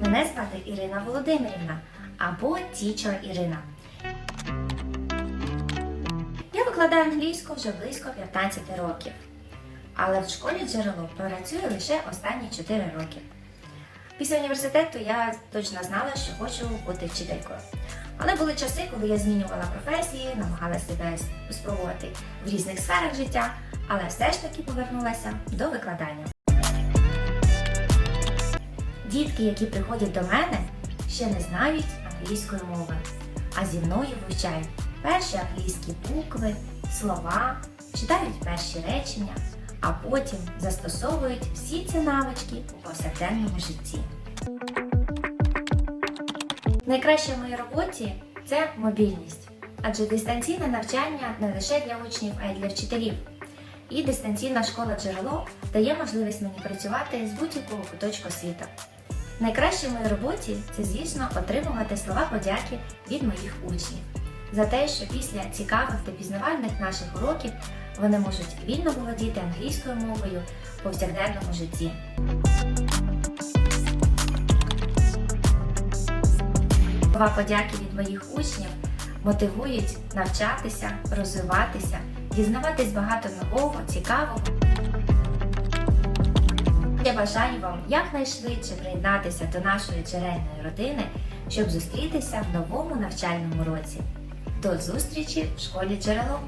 Мене звати Ірина Володимирівна або Тічер Ірина. Я викладаю англійську вже близько 15 років, але в школі джерело працюю лише останні 4 роки. Після університету я точно знала, що хочу бути вчителькою. Але були часи, коли я змінювала професії, намагалася себе спробувати в різних сферах життя, але все ж таки повернулася до викладання. Дітки, які приходять до мене, ще не знають англійської мови, а зі мною вивчають перші англійські букви, слова, читають перші речення, а потім застосовують всі ці навички у повсякденному житті. Найкраще в моїй роботі це мобільність, адже дистанційне навчання не лише для учнів, а й для вчителів. І дистанційна школа джерело дає можливість мені працювати з будь-якого куточку світу. Найкраще в моїй роботі це, звісно, отримувати слова подяки від моїх учнів за те, що після цікавих та пізнавальних наших уроків вони можуть вільно володіти англійською мовою в повсякденному житті. Слова подяки від моїх учнів мотивують навчатися, розвиватися, дізнаватись багато нового, цікавого. Я бажаю вам якнайшвидше приєднатися до нашої джерельної родини, щоб зустрітися в новому навчальному році. До зустрічі в школі джерело!